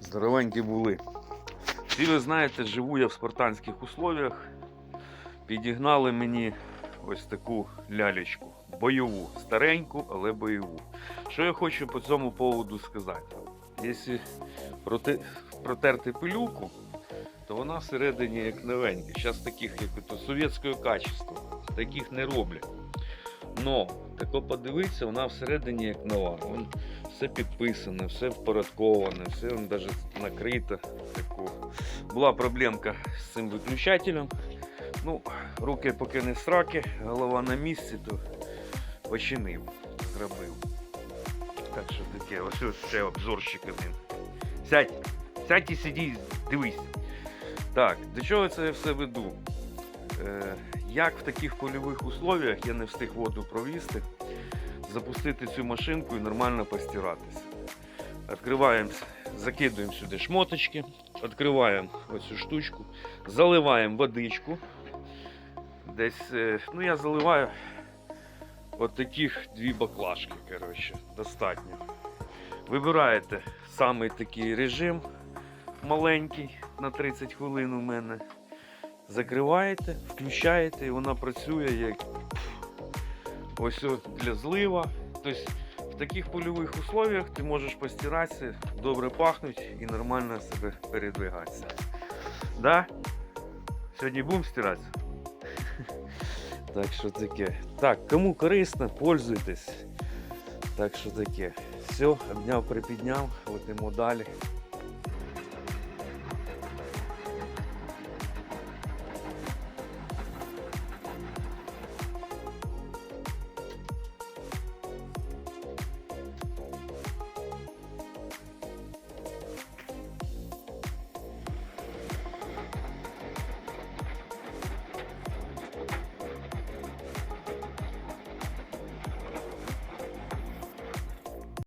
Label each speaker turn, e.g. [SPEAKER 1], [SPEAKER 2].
[SPEAKER 1] Здоровенькі були. Всі ви знаєте, живу я в спартанських условіях. Підігнали мені ось таку лялечку. Бойову. Стареньку, але бойову. Що я хочу по цьому поводу сказати? Якщо проти... протерти пилюку, то вона всередині як новенька. Зараз таких, як то совєтського качества, таких не роблять. Но тако подивитися, вона всередині як нова. Вон все підписане, все впорядковане, все навіть накрито. Тако. Була проблемка з цим виключателем. Ну, руки поки не сраки, голова на місці, то починив, зробив. Так що таке, ось ось ще обзорщик один. Сядь, сядь і сиді, дивись. Так, до чого це я все веду? Е, як в таких польових условіях я не встиг воду провізти, запустити цю машинку і нормально постиратися. Відкриваємо, закидуємо сюди шмоточки, відкриваємо оцю штучку, заливаємо водичку. Десь, е, ну я заливаю от таких дві баклажки, коротше, достатньо. Вибираєте самий такий режим маленький на 30 хвилин у мене. Закриваєте, включаєте і вона працює як ось для злива. Тобто в таких польових условиях ти можеш постиратися, добре пахнуть і нормально себе передвигатися. Да? Сьогодні будемо стиратися? Так що таке. Так, кому корисно, пользуйтесь. Так що таке. Все, обняв, припідняв, летимо далі.